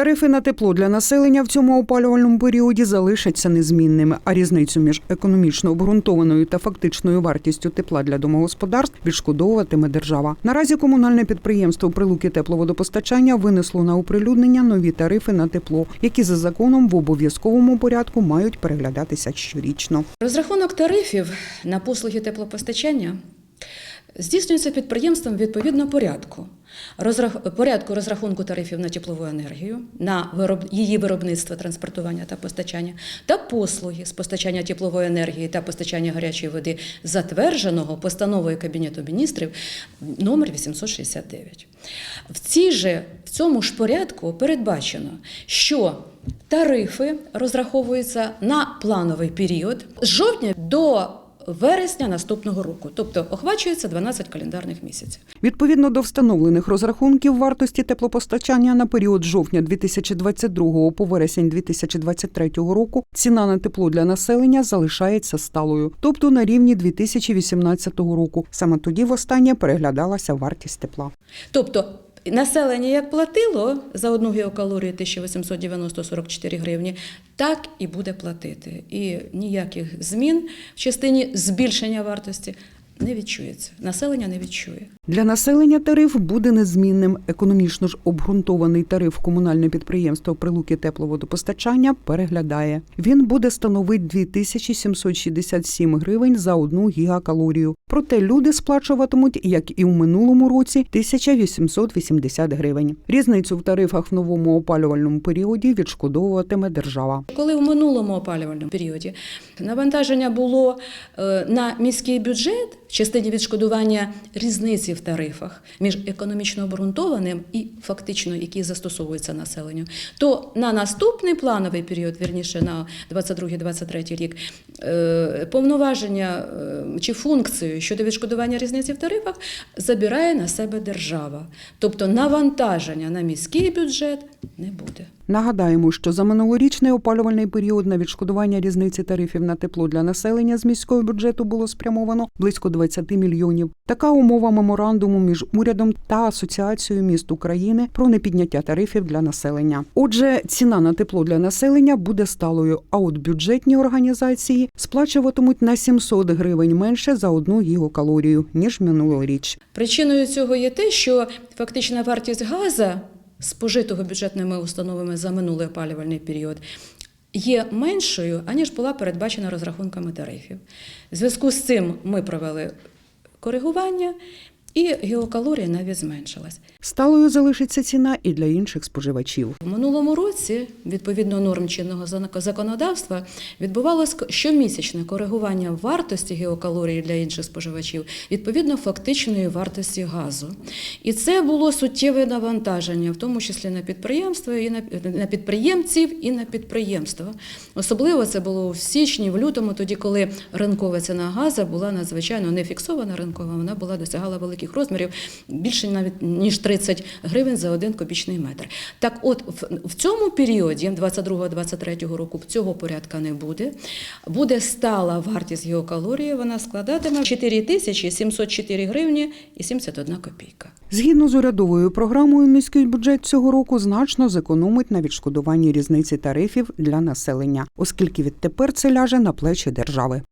Тарифи на тепло для населення в цьому опалювальному періоді залишаться незмінними, а різницю між економічно обґрунтованою та фактичною вартістю тепла для домогосподарств відшкодовуватиме держава. Наразі комунальне підприємство Прилуки тепловодопостачання винесло на оприлюднення нові тарифи на тепло, які за законом в обов'язковому порядку мають переглядатися щорічно. Розрахунок тарифів на послуги теплопостачання здійснюється підприємством відповідно порядку. Розрах... порядку розрахунку тарифів на теплову енергію, на вироб... її виробництво, транспортування та постачання, та послуги з постачання теплової енергії та постачання гарячої води, затвердженого постановою Кабінету міністрів номер 869. В, цій же, в цьому ж порядку передбачено, що тарифи розраховуються на плановий період з жовтня до вересня наступного року, тобто охвачується 12 календарних місяців. Відповідно до встановлених розрахунків вартості теплопостачання на період жовтня 2022 по вересень 2023 року ціна на тепло для населення залишається сталою, тобто на рівні 2018 року. Саме тоді востаннє переглядалася вартість тепла. Тобто населення як платило за одну геокалорію 1890-44 гривні, так і буде платити. І ніяких змін в частині збільшення вартості не відчується. Населення не відчує. Для населення тариф буде незмінним. Економічно ж обґрунтований тариф комунальне підприємство Прилуки тепловодопостачання переглядає. Він буде становити 2767 гривень за одну гігакалорію. Проте люди сплачуватимуть, як і в минулому році, 1880 гривень. Різницю в тарифах в новому опалювальному періоді відшкодовуватиме держава. Коли в минулому опалювальному періоді навантаження було е, на міський бюджет в частині відшкодування різниці в тарифах між економічно обґрунтованим і фактично, який застосовується населенню, то на наступний плановий період, вірніше на 22-23 рік, е, повноваження е, чи функцію щодо відшкодування різниці в тарифах забирає на себе держава. Тобто навантаження на міський бюджет не буде. Нагадаємо, що за минулорічний опалювальний період на відшкодування різниці тарифів на тепло для населення з міського бюджету було спрямовано близько 20 мільйонів. Така умова меморандуму між урядом та Асоціацією міст України про непідняття тарифів для населення. Отже, ціна на тепло для населення буде сталою. А от бюджетні організації сплачуватимуть на 700 гривень менше за одну гігакалорію ніж минулоріч. Причиною цього є те, що фактична вартість газа, спожитого бюджетними установами за минулий опалювальний період, є меншою, аніж була передбачена розрахунками тарифів. В зв'язку з цим ми провели коригування, і геокалорія навіть зменшилась. Сталою залишиться ціна і для інших споживачів. В минулому році, відповідно норм чинного законодавства, відбувалося щомісячне коригування вартості геокалорії для інших споживачів відповідно фактичної вартості газу. І це було суттєве навантаження, в тому числі на підприємства і на, на підприємців і на підприємства. Особливо це було в січні, в лютому, тоді, коли ринкова ціна газу була надзвичайно не фіксована ринкова, вона була досягала великих розмірів більше навіть ніж 30 гривень за один кубічний метр. Так, от в, цьому періоді, 22-23 року, цього порядка не буде. Буде стала вартість геокалорії, вона складатиме 4704 гривні і 71 копійка. Згідно з урядовою програмою, міський бюджет цього року значно зекономить на відшкодуванні різниці тарифів для населення, оскільки відтепер це ляже на плечі держави.